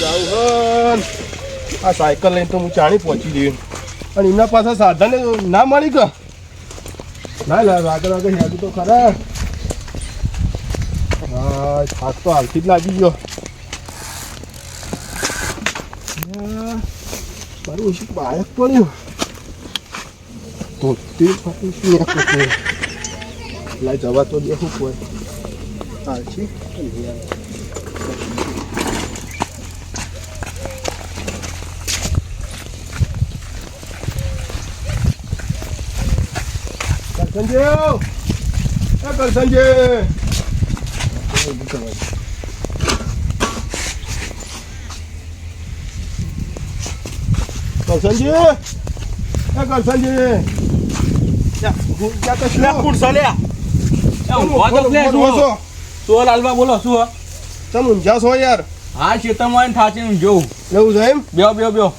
જાઉં આ સાયકલ લઈને તો હું ચાણી પહોંચી ગયો. અને એમના પાસે સાધન ના મળી કે ના ના આગળ આગળ હેડું તો ખરા. હા, થાક તો હાલથી જ લાગી ગયો. મારું ઓછું બાયક પડ્યું? ફાટી શું લાઈ જવા તો દેખું કોઈ હાલથી કરસનજી કર સંજય. કરસનજી એ કરસનજી બોલો, શું? તમે ઊંઝા છો યાર. હા આવીને થાચીને જોઉં. એવું છે એમ? બેહો બેહો બેહો.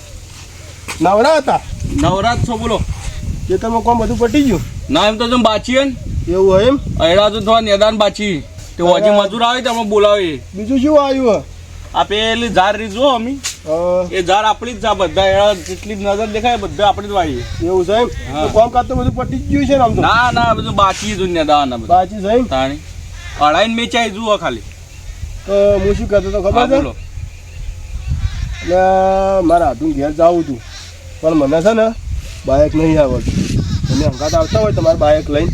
નવરા હતા? નવરાત છો બોલો. ખેતરમાં કોમ બધું પટી ગયું? ના એમ તો તમે બાચી ને? એવું હોય એમ? અયડા તો થોડા નિદાન બાચી. તે હજી મજૂર આવે તો અમે બોલાવીએ બીજું શું આવ્યું આ પેલી ઝાડ રીત અમે. એ ઝાડ આપણી જ છે બધા એડા જેટલી નજર દેખાય બધા આપણી જ વાળી. એવું તો કોમ કાજ તો બધું પટી ગયું છે ને આમ તો? ના ના બધું બાચી જ નિદાન બાચી એમ? તાણી. અડાઈને મેચાઈ જુઓ ખાલી. તો હું શું કહેતો તો ખબર છે? એટલે મારા હાથું ઘેર જાવું છું પણ મને છે ને બાઇક નહીં આવડતું. તમે હંગાત આવતા હોય તમારે બાઇક લઈને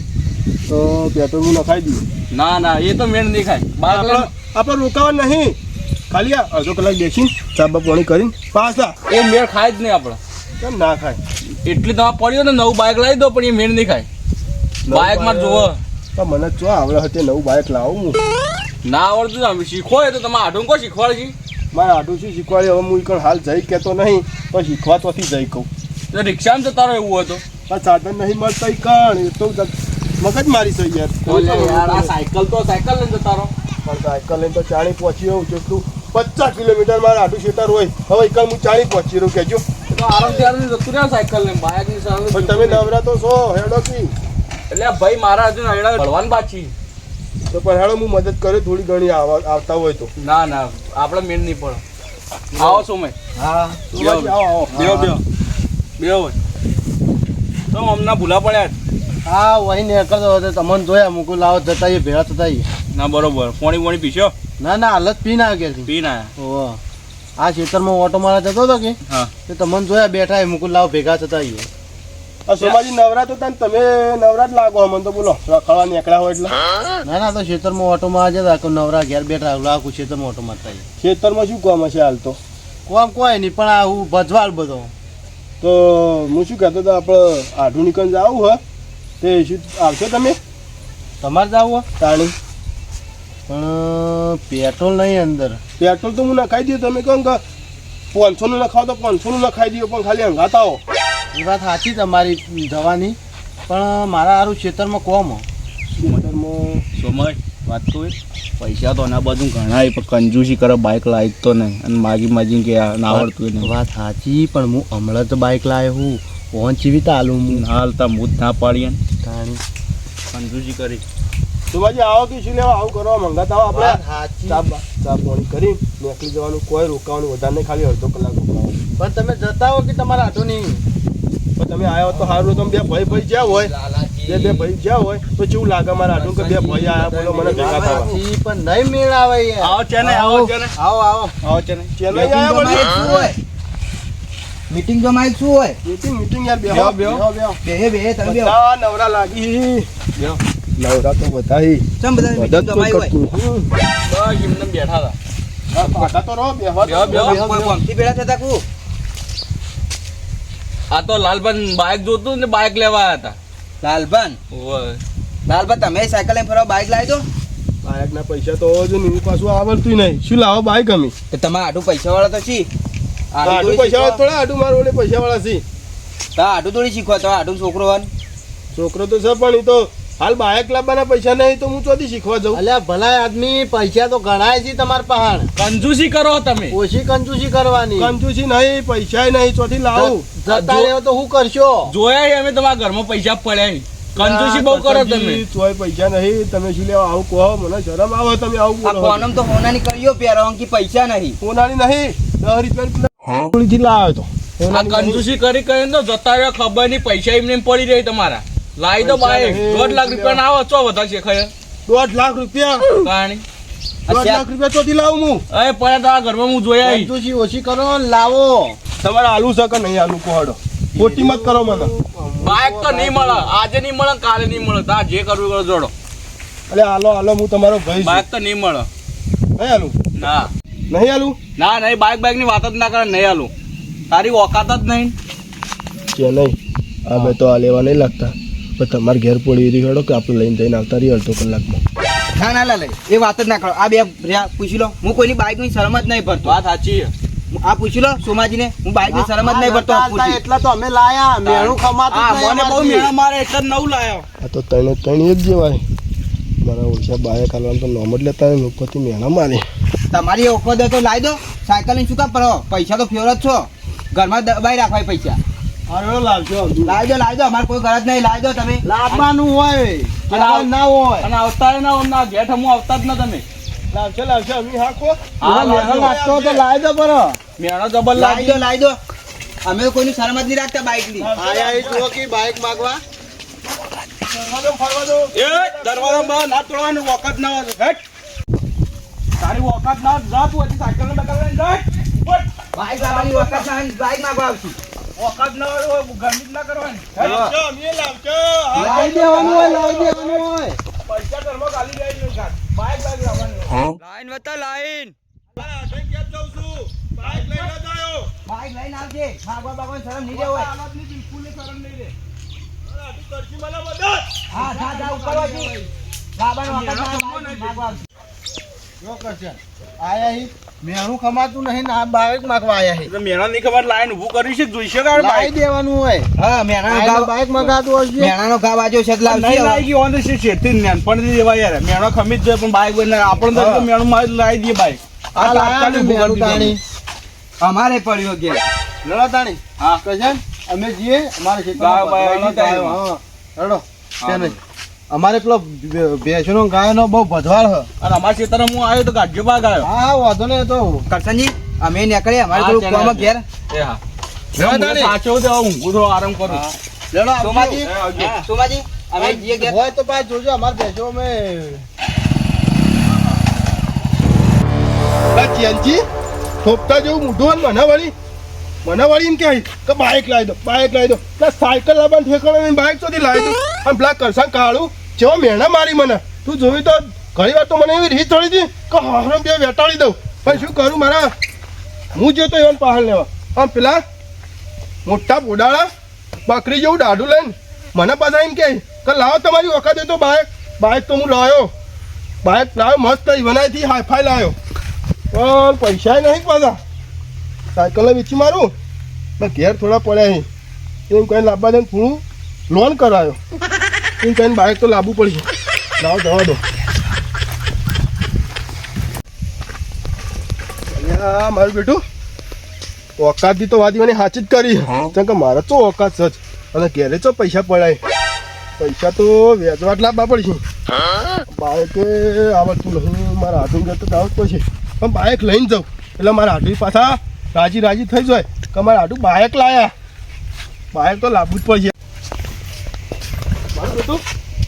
તો પેટ્રોલ હું નખાઈ દઉં ના ના એ તો મેળ નહીં ખાય બાર આપણે આપણે રોકાવા નહીં. ખાલી આ અડધો કલાક બેસી ચાબા પાણી કરીને પાછા. એ મેળ ખાય જ નહીં આપણે. કેમ ના ખાય? એટલી તમારે પડ્યો ને નવું બાઇક લાવી દો પણ એ મેળ નહીં ખાય. બાઇકમાં જોવો. પણ મને જો આવડે હતી નવું બાઇક લાવું હું. ના આવડતું ને અમે શીખો હોય તો તમે આઢું કો શીખવાડજી મારે આઢું શું શીખવાડે હવે હું કોઈ હાલ જઈ કહેતો નહીં પણ શીખવા તોથી જઈ કહું. તો રિક્ષામાં જતા તારો એવું હોય તો. આ સાધન નહીં મળતા કણ એ તો મગજ મારી છે યાર. સાયકલ તો સાયકલ લઈને જતા રહો. પણ સાયકલ લઈને તો ચાણી પહોંચી હોઉં જેટલું પચાસ કિલોમીટર મારે આટું શેતર હોય. હવે એકલ હું ચાણી પહોંચી રહ્યું એ ની તમે નવરા તો છો હેડો કી. એટલે ભાઈ મારા હજુ અડા ભળવાનું બાકી. તો પણ હેડો હું મદદ કરે થોડી ઘણી આવા- આવતા હોય તો. ના ના આપણે મેળ નહીં પડે. આવો સમય. હા. આવો આવો બેહો બેહો. બેહો. હોય તો અમને ભૂલા પડ્યા હા વહી નીકળતો હતો. તમને જોયા મૂકું લાવો જતા એ ભેળા થતા. ના બરોબર. પોણી પોણી પીશો? ના ના હાલત પી ના કે પી ના. ઓહો. આ ખેતરમાં ઓટો મારા જતો હતો કે? હા. તે તમને જોયા બેઠા એ મૂકું લાવો ભેગા થતા. આ સોમાજી નવરા તો તને તમે નવરા જ લાગો અમને તો બોલો. રખડવા નીકળ્યા હોય એટલે. ના ના તો ખેતરમાં ઓટો મારા જતા કે નવરા ઘેર બેઠા લાવું ખેતરમાં ઓટો મારતા. ખેતરમાં શું કામ હશે હાલ તો? કોમ કોઈ નહીં પણ આ હું ભજવાલ બધો. તો હું શું કહેતો હતો આપણે આધુનિક જવું હે? તે શું આવશો તમે? તમારે જાવું તાણી. પણ પેટ્રોલ નહીં અંદર. પેટ્રોલ તો હું નખાઈ દઉં તમે કહો કે પાંચસોનું નખાવો તો પાંચસોનું નખાઈ દઉં પણ ખાલી હંગાત આવો એ વાત સાચી તમારી જવાની પણ મારા સારું ખેતરમાં કોમ હો. ખેતરમાં સમય વાત તો એ. પૈસા તો ના બધું ઘણા પણ કંજૂસી કરે બાઇક લાવી તો નહીં. અને માગી માગી કે ના આવડતું નહીં વાત સાચી પણ હું હમણાં તો બાઇક લાવ્યો હું પહોંચ જેવી તાલું હું. હાલ તા મૂત ના પાડીએ ને. તાણી. કંજૂસી કરી. ભાઈ આવો કે શું લેવા? આવું કરવા મંગાતા આવો આપણે. સાચી. ચા ચા પાણી કરી. નીકળી જવાનું કોઈ રોકાવાનું વધારે નહીં ખાલી અડધો કલાક રોકાવાનું. પણ તમે જતા હો કે તમારા આટો નહીં? પણ તમે આવ્યા તો સારું તમે બે ભાઈ ભાઈ જ્યાં હોય. બે બે ભાઈ જ્યાં હોય તો જેવું લાગે મારા આટલું કે બે ભાઈ આયા? બોલો મને ભેગા થવા. પણ નહીં મેળ આવે યાર. આવો ચેને. આવો આવો. આવો આવો છે ને ચેન્નઈ આયા વળી? મીટિંગ તો માય શું હોય? મીટિંગ મીટિંગ યાર બેહો બેહો, બેહો. બેહે. તમે બેહો. નવરા લાગી. બેહો. નવરા તો બધા ચમ બધા મીટિંગ તો માય હોય. બસ એમને બેઠા હતા. હા, પાછા તો રહો બેહવા બેહો, બેહો. કોઈ કોઈ પંક્તિ ભેળા કુ? આ તો લાલબન બાઇક જોતું ને બાઇક લેવા આવ્યા હતા. લાલબન ઓય. લાલબન તમે સાયકલ લઈને ફરવા બાઇક લાવી દો. બાઇકના પૈસા તો હોવા નહીં પાછું આવડતું નહીં. શું લાવો બાઈક અમે? તો તમારે આટું પૈસા વાળા તો છી. આટું પૈસા વાળા થોડા આટું મારું ઓલે પૈસા વાળા છે. આટું થોડી શીખવા તો આટું છોકરો વાન છોકરો તો છે પણ એ તો હાલ બાયક લાવવાના પૈસા નહીં તો હું ચોથી શીખવા જાઉં. અલ્યા ભલાય આદમી પૈસા તો ગણાય છે તમારા પહાડ. કંજૂસી કરો તમે. ઓછી કંજૂસી કરવાની. કંજૂસી નહીં પૈસા નહીં ચોથી લાવું. જતા રહ્યો તો શું કરશો? જોયા અમે તમારા ઘરમાં પૈસા પડ્યા કંજૂસી બહુ કરો તમે. તોય પૈસા નહીં તમે શું લેવા? આવું કહો મને શરમ આવે તમે આવું બોલો. કોનમ તો હોનાની કર્યો પહેરો કે પૈસા નહીં. હોનાની નહીં દસ રૂપિયા લાવ્યો તો. આ કંજૂસી કરી કરીને તો જતા રહ્યા ખબર નહીં પૈસા એમને એમ પડી રહી તમારા. લાવી દો ભાઈ દોઢ લાખ રૂપિયા ના આવે ચો વધારે છે ખરે? દોઢ લાખ રૂપિયા? પાણી દોઢ લાખ રૂપિયા ચોથી લાવું હું. અરે પડ્યા તારા ઘરમાં હું જોયા આવી કંજૂસી ઓછી કરો લાવો. તમારે આલુ છે કે નહીં આલુ કોહડો? ખોટી મત કરો મને. બાઈક તો નહીં મળે. આજે નહીં મળે કાલે નહીં મળે. તાર જે કરવું કરો જોડો. અરે આલો આલો હું તમારો ભાઈ બાઈક તો નહીં મળે. નહીં આલુ? ના. નહીં આલુ? ના નહીં બાઈક બાઈકની વાત જ ના કરે નહીં આલું. તારી ઓકાત જ નહીં. કે નહીં? અમે તો આ લેવા નહીં લાગતા. પણ તમારે ઘેર પડી રહી હેડો કે આપણે લઈને જઈને આવતા રહીએ અડધો કલાકમાં. ના ના લાલે એ વાત જ ના કરો. આ બે રહ્યા પૂછી લો. હું કોઈની બાઇકની શરમ જ નહીં ભરતો. વાત સાચી આ પૂછી લો સોમાજીને. હું બાઇકની શરમ જ નહીં ભરતો એટલા તો અમે લાયા. મેણું ખમાતું જ મને બહુ. મેળા મારે એટલે જ નવું લાયો. આ તો તને ત્રણ એક જેવાય. મારા ઓછા બાયા કરવાનું તો નોમ જ લેતા હોય ઉપરથી મેણા મારે. તમારી ઓખો દે તો લાવી દો. સાયકલની શું કામ પડો પૈસા તો ફેવર જ છો. ઘરમાં દબાઈ રાખવાય પૈસા. હારો લાવજો લાવી દો લાવી અમારે કોઈ ગરજ નહીં તમે. લાવવાનું હોય ના હોય. અને આવતા ના ના ગેટ હમું આવતા જ ના તમે. લાવશે લાવશે અમે હાખો હા, મેણો લાવજો. લાગતો હોય તો લાવી બરો મેળો જબર લાવી દો લાવી લાવી દો અમે કોઈની શરમ જ નહીં રાખતા બાઇકની આયા એ જુઓ કે બાઈક માગવા. ફરવા દો ફરવા દો. એ દરવાજા બહાર ના તોડવાનું વખત ના હોય તારી વખત ના હોય, જા તું હજી સાયકલ. બાઇક લાવવાની વખત બાઈક બાઇક માંગવા આવશું. વખત ના હોય ગરમી ના કરવાની લાવજો અમે લાવજો. લાવી દેવાનું હોય લાવી દેવાનું હોય. પૈસા ઘરમાં ગાલી જાય નહીં કાઢ. બાઈક બાઈક લાવવાની લાઈન વત્તા લાઈન. મારા હાથે ક્યાં જાઉં છું? બાઈક લઈને જ આવ્યો. બાઇક લઈને આવજે. માગવા બાગવાની શરમ નહીં રહેવાયની બિલકુલ શરમ નહીં રે. મારા હાથે કરશી મને મદદ? હા જા જા ઉપર વાજી લાવવાનો ના બાઇક જો કરશે. આયા હી. મેણું ખમાતું નહીં ને આ બાઈક માગવા આયા હી એટલે નહીં ખબર લાઈન ઊભું કરી છે જોઈશે કે બાઈક? દેવાનું હોય. હા મેણા ઘાવ બાઈક મગાતું હશે મેણાનો ઘાવ વાજો છે આવશે નહીં. લાગી ઓન છે શેઠથી નાનપણથી દેવા યાર મેણો ખમી જ જાય પણ બાઈક બને આપણને તો મેણું માં લાવી દઈએ બાઈક. આ લાકડી મેણું તાણી. અમારે પડ્યો કે લડો તાણી. હા. કજન અમે જઈએ અમારે છે બાય બાઈક હા. રડો છે નહીં. અમારે પેલો ભેંસનો ગાયનો બહુ ભજવાળ હ. અને અમારા ખેતરમાં હું આવ્યો તો ગાઢ્યો બાગ આવ્યો હા હા વાંધો નહીં તો કરશનજી અમે નીકળીએ અમારે થોડું કામ ઘેર. એ હા. જવા હું તાણી. સાચો તો ઊંઘું થોડો આરામ કરું. લડો સોમાજી? એ આવજો. હા, સોમાજી? અમે જઈએ ઘેર. હોય તો પાછ જોજો અમારે ભેંસો અમે. ચેનજી થોપતા જેવું મોઢું મને વળી. મને વળી એમ કહે કે બાઇક લાવી દો બાઇક લાવી દો. કે સાયકલ લાવવાનું ઠેકાણે બાઇક સુધી લાવી દો અને પેલા કરશા કાળું જેવો મેણા મારી મને. તું જોયું તો ઘણી વાર તો મને એવી રીત ચડી હતી કે હારો બે વેટાળી દઉં. પણ શું કરું મારા? હું જતો એવા પહાડ લેવા. આમ પેલા મોટા બોડાળા બકરી જેવું દાઢું લઈને મને પાછા એમ કહે કે લાવો તમારી વખતે તો બાઇક બાઇક તો હું લાવ્યો બાઇક લાવ્યો મસ્ત બનાવીથી હાઈફાઈ લાવ્યો પણ પૈસા નહીં પાછા. સાયકલ વેચી મારું? મેં ઘેર થોડા પડ્યા છે એમ કહીને લાવવા દે થોડું લોન કરાયો. એમ કહીને બાઇક તો લાવવું પડશે લાવો જવા દો. મારું બેટું ઓકાતથી તો વાત મને સાચી જ કરી. કેમ કે મારે તો ઓકાત સચ જ. અને ઘેરે તો પૈસા પડાય. પૈસા તો વેચવા જ લાવવા પડશે બાઇકે આવડતું નહીં મારા હાથું જતો તો આવત પડશે. પણ બાઇક લઈને જાઉં. એટલે મારા હાથું પાછા રાજી રાજી થઈ જાય. કે આટલું બાયક લાયા. બાયક તો લાવવું જ પડશે. બેટું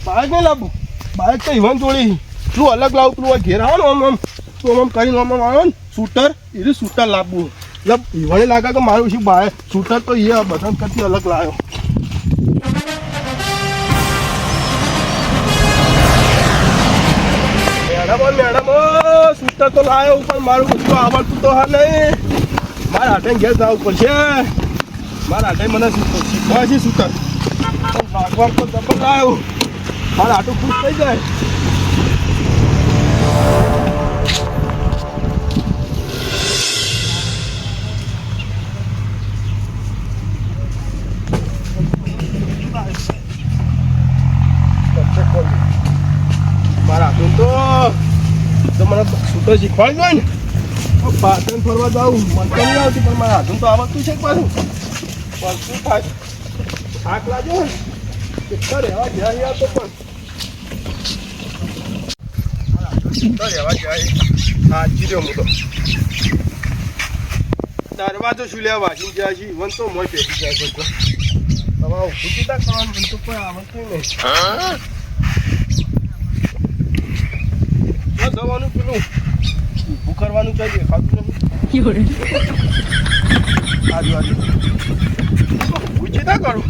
બાઇક નહીં લાવવું બાયક તો ઇવન જોડી તું અલગ લાવું પેલું ઘેર આવો ને આમ આમ. તું આમ આમ કરીને આમ આવો ને. શૂટર એ શૂટર લાવવું એટલે ઇવણે લાગે કે મારું શું બાયક, શૂટર તો એ બધા કરતી અલગ લાવ્યો મેડમ મેડમ સૂટર તો લાયો, પણ મારું બધું આવડતું તો હા નહીં. મારા હાથે ઘેર જવું પડશે મારા હાથે મને શીખ- શીખવા છે સૂટર પણ વાગવાગ તો જબર લાયો મારા હાથું ખુશ થઈ જાય મારા હાથું તો તો મને સૂટર શીખવાડી દો ને તો પાટણ ફરવા જાઉં મને તો નહીં આવતી પણ મારા હાથું તો આવડતું છે પાછું. પણ શું થાય? થાક લાગ્યો કેટલા રહેવા ગયા યાર તો પણ. રહેવા ગયા સાચી રહ્યો હું તો. દરવાજો શું લેવા વાગી જાય છે? વન તો મોય પેટી જાય તો. હવે ઊભું કીધા કરવાનું મને તો કોઈ આવડતું નહીં. આ દવાનું પેલું કરવાનું કઈ દેખાતું નહીં આજુ આજુ પૂછી છે ના કરું.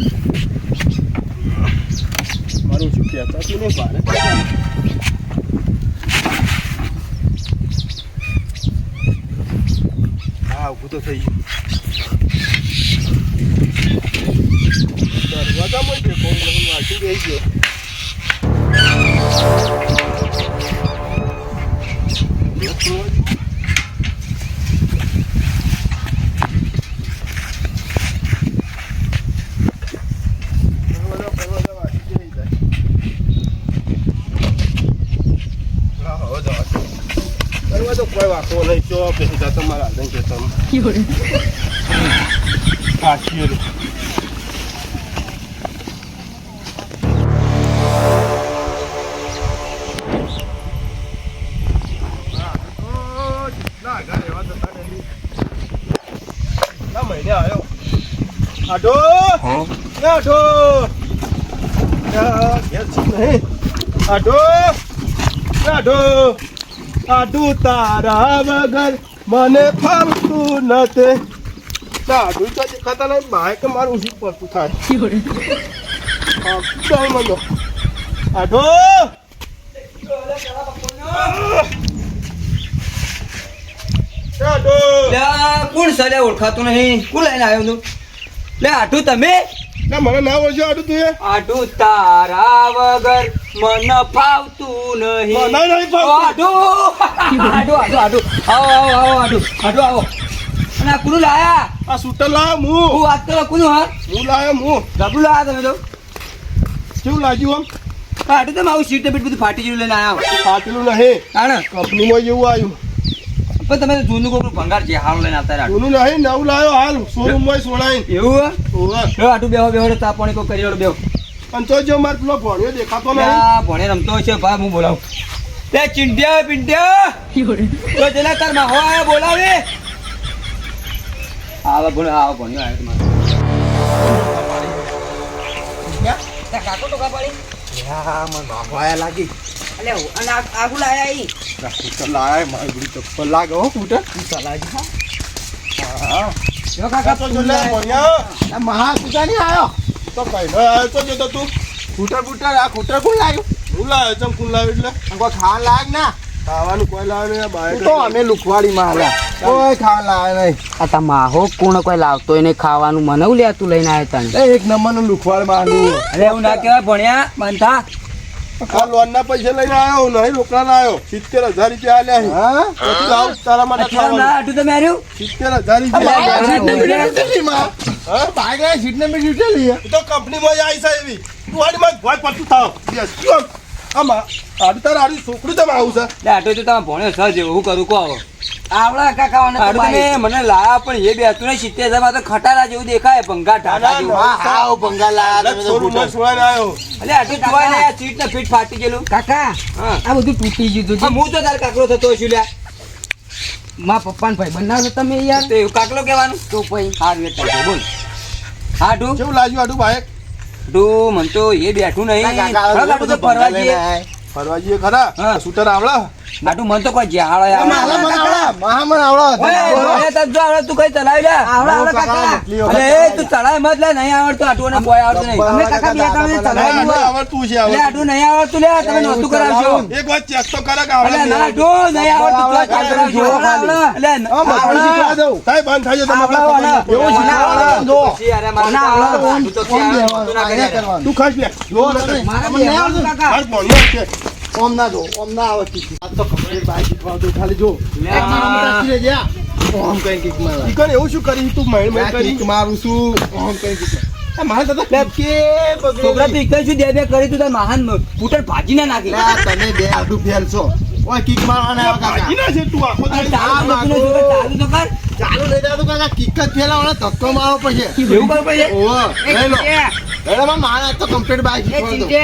મારું શું કહેતા તું નહીં ભારે હા. ઊભું તો થઈ ગયું. દરવાજામાં દેખો હું વાંચી ગઈ ગયો દરવાજા ફરવાજા વાંચી જઈ જાય. હા, હવે જવા દો. વાંકો નહીં ચો બેસી જા તમારા હાથે કે તમે કાશી રે. હા, તો જેટલા આગળ રહેવા જતા નથી. કેટલા મહિને આવ્યો આઢો આઢો આઢો આઢો આઢું તારા વગર મને ફાવતું નથી. સાધુ તો દેખાતા નહીં બાઈક મારું ઉસી પડતું થાય. ચાલ મને આઢો કોણ ઓળખાતું નહીં. કોણ લઈને આવ્યો તું? લે આટું તમે? મને ના વળજો આટું તું આટું તારા વગર મન ફાવતું નહીં. મને નહીં ફાવતું. આટું આટું આટું આવો આવો આવો આટું આટું આવો. અને આ કુનું લાયા? આ સૂટર લાવ હું હું વાત કરો કુનું હા? હું લાયો હું ડબલું લાયા તમે તો? કેવું લાગ્યું આમ? આટું તો મારું સીટ બીટ બધું ફાટી ગયું લઈને આવ્યા ફાટેલું નહીં. હા કંપનીમાં જેવું આવ્યું. પણ તમે જૂનું કોકનું ભંગાર છે હાલ લઈને આવતા રહ્યા જૂનું નહીં નવું લાયો હાલ. શોરૂમમાં સોળાઈ એવું હે? આટું બેહો બેહો તાપણી કોઈ કરી બેહો. અને તો જો મારે પેલો ભણ્યો દેખાતો નહીં. ભણે રમતો છે ભાઈ હું બોલાવું. તે ચિંટ્યા પિંટ્યા તો જેના તારમાં હોય બોલાવે. આવા ભણ આવા ભણ્યો આવ્યો તમારે. કાકો તો કાપાડી લાગી. અલે અને આગુ લાયા ઈ? લાય મારી બધી ચપ્પલ લાગે હો ફૂટર જો કાકા તો જો લે ભણ્યા. મહા કુતા નહીં આવ્યો? તો કઈ તો જો તું. ફૂટર ફૂટર આ ખૂટર કોણ લાવ્યું? હું લાવ્યો ચમ કોણ લાવ્યું એટલે. કોઈ ખાવા લાગ ના? ખાવાનું કોઈ લાવે નહીં તું તો અમે લુખવાડી માં આવ્યા કોઈ ખાવા લાવે નહીં. આ તા માહો કોણ કોઈ લાવતો એને ખાવાનું મને હું લે તું લઈને આવ્યો તને? એક નંબરનું લુખવાડ માંડવું અરે હું ના કહેવાય ભણ્યા બંધા આ લોન ના પૈસા લઈને આવ્યો નહીં રોકડા લાયો. સિત્તેર હજાર રૂપિયા આલ્યા. હા? તારા માટે ના સિત્તેર હજાર રૂપિયા? બાઈક લાવી સીટ નંબર જીતેલી તું તો કંપનીમાં આવી છે એવી. તું આડી માં ભોય પડતું થાવ. યસ આમાં? આડી તારા આડી છોકરું તમે આવું છે. લે તો તમે ભણ્યો સર જેવું હું કરું કહો આવડા કાકા આટું મને લાયા પણ એ બેસતું નહીં સિત્તેર હજાર તો ખટારા જેવું દેખાય ભંગા ઢાકા જેવું. હા ભંગા લાયા તમે તો ફૂટર સોળાઈને આવ્યો અલે આટું જોવાય ને સીટ ને ફીટ ફાટી ગયેલું. કાકા આ બધું તૂટી ગયું હું તો તારે કાકરો થતો છું લ્યા. મા પપ્પા ભાઈ બનાવો તમે યાર. તો એવું કાકલો કહેવાનું? તો પછી હાર વેતા બોલ. હા તું કેવું લાગ્યું આડું બાઈક તું મન તો એ બેઠું નહીં. ફરવા જઈએ. ફરવા જઈએ ખરા. સૂટર શૂટર આવડા આટું મન તો કોઈ જ્યાં હાળો મહામણ આવડા મહામણ આવડા. તું કઈ ચલાવી લે આવડા આવડા કાકા. અલે એ તું ચલાય મત લે નહીં આવડતું આટું ને કોઈ આવડતું નહીં. અમે કાકા બે તમને ચલાવી ના, ના, આવડતું છે લે આવડતું. નહીં આવડતું લે તમે નહોતું કરાવશો એક વાત ચેક તો કરે કે આવડે ના આટું નહીં આવડતું તો ચાલ કરાવજો આવડા, આવડા. અલે ન- હા, મહામણ શીખવા દઉં. થાય બંધ થાય છે તમે આવડા, આવડા. એવું મને આવડે. અરે મારે ના, તો તો તું ના કરી. તું ખાસ લે. જો મારે બેહવાનું આવડતું? કાકા. મારે ભણ્યો છે ઓમ ના જો ઓમ ના આવે કી આ તો complete બાઈક શીખવા દઉં, ખાલી જો લે, એક મારા મોટા જ્યાં. ઓમ કઈ કિક મારા. કણ એવું શું કરી? તું મહેર મહેર કરી. કિક મારું છું ઓમ કઈ કિક માર. દાદા કિકે છોકરા તો એકલ છું દે દે કરી તું તાર મહાન ફૂટર ભાજી ના નાખી. તમે બે આડું ફેલ છો ઓય કિક મારવાના આવ્યા કાકા. ભાગી છે તું આખો ચાલુ ચાલુ તો કર. ચાલુ લઈ જાતું કાકા કિક જ ફેલાવાના ધક્કો મારો પછી એવું કર પછી? ઓ લઈ લો એડામાં મારા તો કમ્પ્લીટ બાઈક છે. ચીંટે.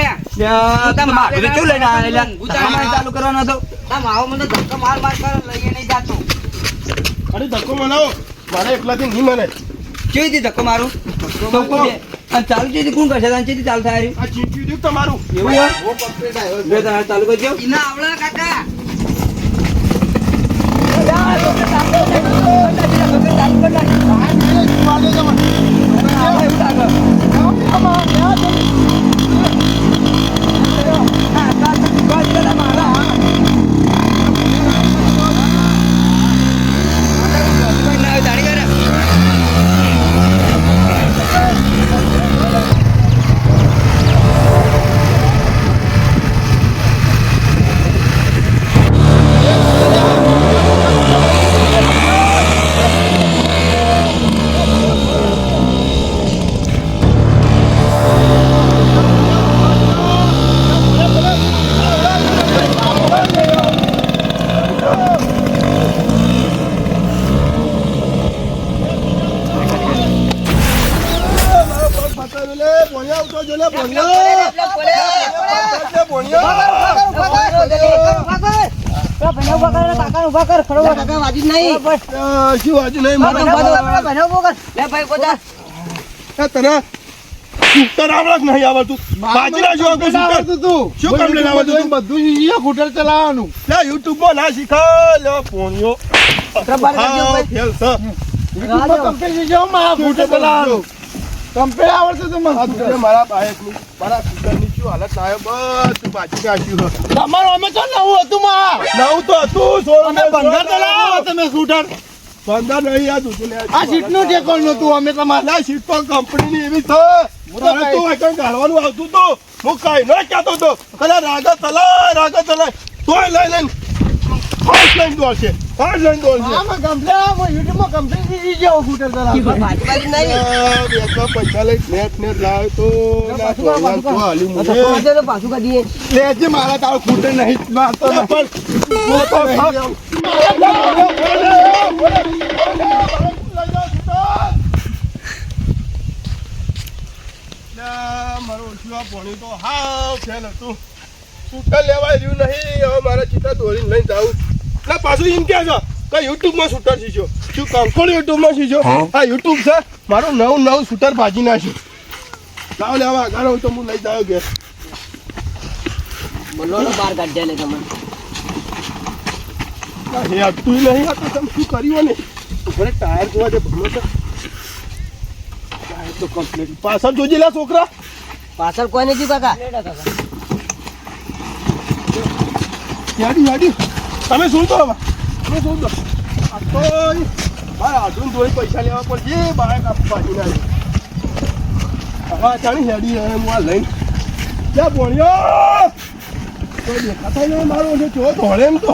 તમે મારે કેવું લઈને આવેલા? તમારે ચાલુ કરવાનો હતો. આ માવો મને ધક્કો માર માર કર લઈએ નહીં જાતો. અરે ધક્કો મનાવો. મારે એકલાથી નહીં મને કેવી રીતે ધક્કો મારું? ધક્કો અને ચાલુ છે કોણ કરશે? અને ચેથી ચાલુ થાય? આ તમારું. એવું હું complete આવ્યો છું. શું નહીં મારે? તને સ્કૂટર નહીં આવડતું બાજરા જો આગળ સ્કૂટર. તું. શું કામ લઈને આવડતું બધું શીખીએ સ્કૂટર ચલાવવાનું લે, યુટ્યુબમાં ના શીખા લે ફેલ શીખ્યો માં સ્કૂટર ચલાવવાનું કમ્પ્લીટ આવડતું તું મને આ તું મારા મારા સ્કૂટરની શું હાલત લાયો બધું પાછું નાખ્યું તમારો અમે તો નવું હતું માં. નવું તો હતું સોળ અમે તો લાવો તમે સ્કૂટર પંદર નહીં યાદ હતું લે. આ સીટનું ઠેકોણ નતું અમે તમારે ના સીટ તો કંપનીની એવી છે. તારે તો એકણ ગાળવાનું આવતું તો હું કઈ ન કહેતો તો કલા રાગા તલા રાગા તલા તોય લઈ લઈને ફાસ્ટ લઈને દોડશે ફાસ્ટ લઈને દોડશે આમાં યુટ્યુબમાં પૈસા લઈ નેટ નેટ લાવે તો. લેજે મારા તારો સ્કૂટર નહીં મારતો પણ હું તો ખા- લા, મારો ઓછું ભણી તો હાવ ફેલ હતું. શૂટર લેવાય રહ્યું નહીં હવે મારા ચિત્તા દોરીને લઈને જાઉં ના પાછું એમ કે છે કે યુટ્યુબમાં શૂટર શીખ્યો? શું કંકોડ યુટ્યુબમાં શીખ્યો? આ યુટ્યુબ છે. મારું નવું નવું શૂટર ભાજી નાખ્યું. લાવ લેવા આગળ હું તો હું લઈ જાઉં કે હે હટતું નહીં આ તો તમે શું કર્યું ને ટાયર જોવા દે ભલો છે. ટાયર તો કમ્પ્લીટ પાછળ જોજે લા છોકરા. પાછળ કોઈ નથી કાકા. યાડી યાડી. તમે શું તો તમે શું તો? આ તો ભાઈ આધુન ધોઈ પૈસા લેવા પડશે બાઈક પાછી ના હવે ચાણી હેડી હું આ લઈને. ત્યાં ભણ્યો તો દેખાતા મારો, જો ધોળે એમ તો.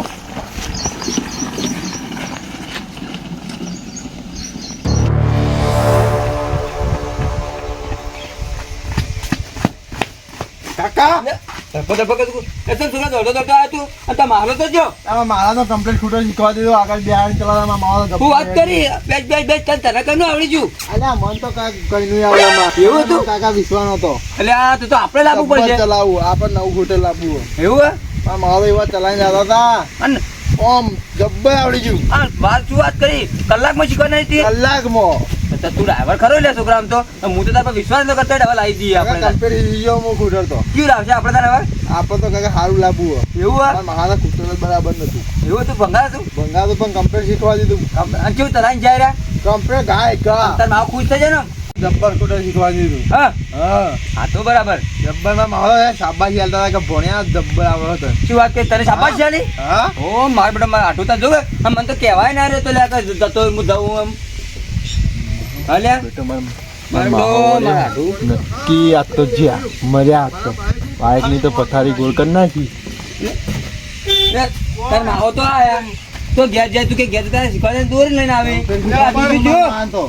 ધક્કો ધક્કો એ તો તું દોડતો દોડતો આવ્યો તું. અને તાર મારો તો જો. આમાં મારા તો કમ્પ્લીટ સ્કૂટર શીખવા દીધું. આગળ બિહાર ચલાવવામાં મારો હું વાત કરી. બેસ બેસ બેસ. તને તને કનું આવડી ગયું? અલ્યા મન તો કાંઈ કઈ આવડે એવું હતું? કાકા વિશ્વાનો તો આ તું તો આપણે લાવવું પડશે. ચલાવવું આપણે નવું સ્કૂટર લાવવું એવું હે? મારો એવા ચલાવીને જતા હતા. અને ઓમ જબ્બર આવડી ગયું. હા બાર શું વાત કરી? કલાકમાં શીખવા નહીં કલાકમાં. તો તું ડ્રાઈવર ખરો લે છોકરા આમ તો હું તો તારા પર વિશ્વાસ ન કરતો હવે લાવી દઈએ આપણે તાર. કમ્પ્લીટ મો કુટર તો કેવું લાવશે આપણે તારા હવે? આપણે તો કાકા સારું લાવવું. એવું હે? મારા કુટર બરાબર નતું. એવું તું ભંગાર તું ભંગા તો પણ કમ્પ્લીટ શીખવા દીધું. કેવું તલાઈને જાય રહ્યા? કમ્પ્લીટ ગાય કા તાર માવ ખુશ થઈ જાય ને જબ્બર સ્કૂટર શીખવા દીધું હા? હા. તો બરાબર. જબ્બરમાં મારો શાબાશી આલતા હતા કે ભણ્યા જબ્બર આવડો હતો. શું વાત કરી? તને શાબાશી આલી? હા? ઓ મારા બેટા મારા આટું તા જોવે આમ મને તો કહેવાય ના રે તો લે કે જતો હું જવું એમ. હા લે મારા બેટો, મારા નક્કી આ તો જ્યાં મર્યા આ તો. બાઇકની તો પથારી ગોળ કરી નાખી. તાર માવો તો આયા. તો ઘેર જાય તું કે ઘેર તારે શીખવા દોરી લઈને આવે? બીજું જો. માનતો.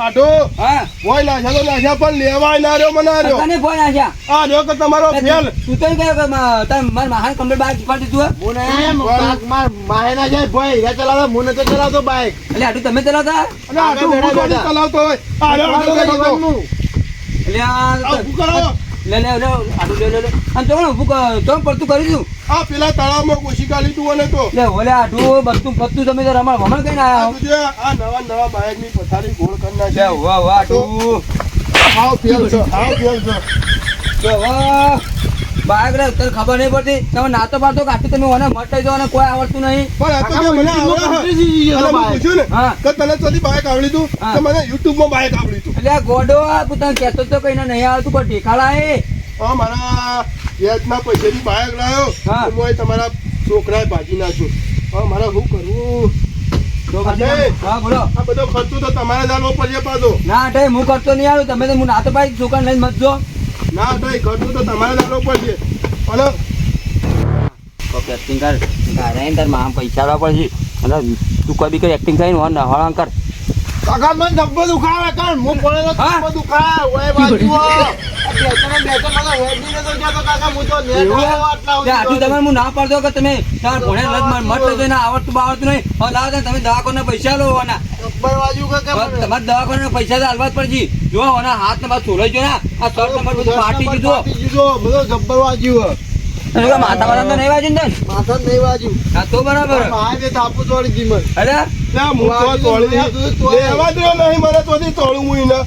આટો હા. હોય નાખ્યા તો નાખ્યા પણ લેવાય ના રહ્યો મને રહ્યો. તને ફોન આશા આ રહ્યો કે તમારો ફેલ? તું તો એમ કે મા- તાર મારા કમ્પ્લીટ બાઈક શીખવાડી દીધું હું? નહીં, કાક માર માહેના જાય ભાઈ હીરા ચલાવતો હું નતો ચલાવતો બાઈક. એટલે આટું તમે ચલાવતા? અને આટો ચલાવતો હોય. આ આટો ચલાવતો. એટલે આ આ કરો? લે લે લે આટલું લે લે લે. અને તો ઊભું કર પડતું કરી દઉં આ પેલા તળાવમાં કોશિકા લીધું અને તો. લે ઓલે આટલું બધું બધું તમે તો રમણ ભમણ કઈ ના આવ્યા તુજે આ નવા નવા બાયકની પથારી ગોળ કરી લે નાખી વાહ વાહ આટલું હાવ ફેલ છે હાવ ફેલ છે. વાહ. બાઈક રે તને ખબર નહીં પડતી? તમે નાતો પાતો કાઢી તમે મને મટાઈ દો અને કોઈ આવડતું નહીં. પણ આ તો જે મને આવડે છે. અને મેં પૂછ્યું ને કે તને ચોથી બાઇક આવડી તું? તો મને યુટ્યુબમાં બાઇક આવડી તું. એટલે ગોડો આ તું તને કહેતો તો કઈ નહીં આવતું પણ ઢેકાળા એ. હા મારા વ્યાજના પૈસાની બાઇક લાવ્યો હા. તમારા છોકરાએ ભાજી નાખ્યું. હા મારે શું કરવું ના હું કરતો નહીં આવ્યો. તમે તો હું નાતો ભાઈ છોકરાને લઈને મત જો. ના ભાઈ ખર્ચો તો તમારે જાણવો પડશે. હલો? એક્ટિંગ કર. તારે તારમાં પૈસા લાવવા પડશે. અને તું કોઈ કઈ એક્ટિંગ કરીને વન હળંગ કર. કાકા મને ધબ્બો દુખાવે કાન હું પડેલો હા? ધબ્બો દુખાવે ઓય બાજુ આ બેસો ને ના પાડતો કે તમે તાર ભણે મત ને આવડતું બાવડતું નહીં. તમે દવાખાના પૈસા લો હોવાના ગબ્બર બાજુ કે કે તમારે દવાખાના પૈસા તો હાલવા જ પડશે. જો હોના હાથ ને બાદ છોડાઈ જો ને આ શર્ટ નંબર બધું ફાટી દીધો દીધો બધો ગબ્બર બાજુ હે. માથા તો નહીં વાજ્યું ને માથા નહીં બાજુ હા તો બરાબર. મારે તાપુ તોડી દી મને. અરે? હું તો તોડી લેવા દો નહીં મને તોથી તોડું હું એને.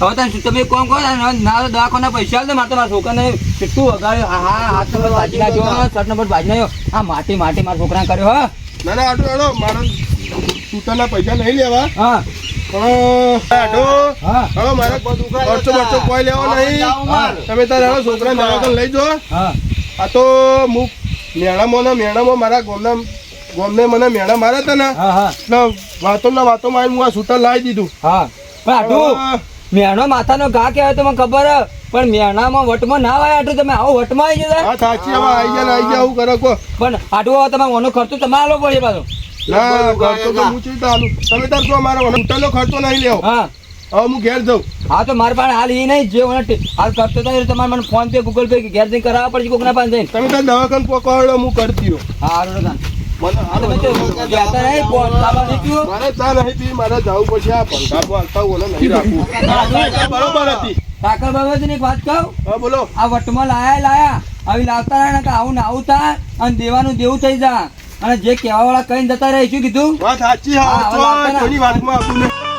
હવે તમે તમે કોમ કરો ના દવાખાના પૈસા આવે મારે તો મારા છોકરાને કેટલું વગાડ્યો. હા હા હાથ નંબર ભાજી નાખ્યો શર્ટ નંબર ભાજી નાખ્યો હા માટી માટી મારા છોકરા કર્યો હા. ના ના આટલું મારા તૂટાના પૈસા નહીં લેવા. હા. તમે તારે હવે છોકરાને લઈ જાઓ. આ તો હું ને મેણામાં મારા ગોમના ગોમને મને મેણા માર્યા હતા ને હા હા. એટલે વાતો ના વાતો માં હું આ સૂટર લાવી દીધું. હા. આટલું મેણો માથાનો ઘા કહેવાય તો મને ખબર હે. પણ મેણામાં વટમાં ના વાય આટલું. તમે આવો વટમાં આવી જતા સાચી ગયા ને આવું કરે પણ આટલું તમે તમારે ઓનો ખર્ચો તમારે આલવો પડે પાછો. ના ખર્ચો તો હું ચીતા આલું તમે તાર જો મારો સૂટરનો ખર્ચો નહીં લેવો. હા. હવે હું ઘેર જાઉં. હા તો મારા પાસે હાલ એ નહીં જે મને હાલ કરતો થાય તમારે મને ફોન પે ગૂગલ પે ઘેર જઈને કરાવવા પડશે કોકના પાસે જઈને. તમે તાર દવાખાને પકવાડો હું કરતી રહ્યો. હા હાલો તાન. મને હાલો તમે તો કહેતા નહીં, ફોન લાવવા નહીં પીવો. મારે ચા નહીં પી મારે જવું પડશે. આ પંખા આવતા ઓને નહીં રાખવું. આ સાયકલ બરોબર હતી. ઠાકર બાબાજીને એક વાત કહું? હા બોલો. આ વટમાં લાયા લાયા. આવી લાવતા રહ્યા આવું ને આવું થાય અને દેવાનું દેવું થઈ જા અને જે કહેવા વાળા કઈ જતા રહે શું કીધું વાત સાચી હા હા, હવે તો લાવતા ના. કોઈની વાતમાં આવતું નહીં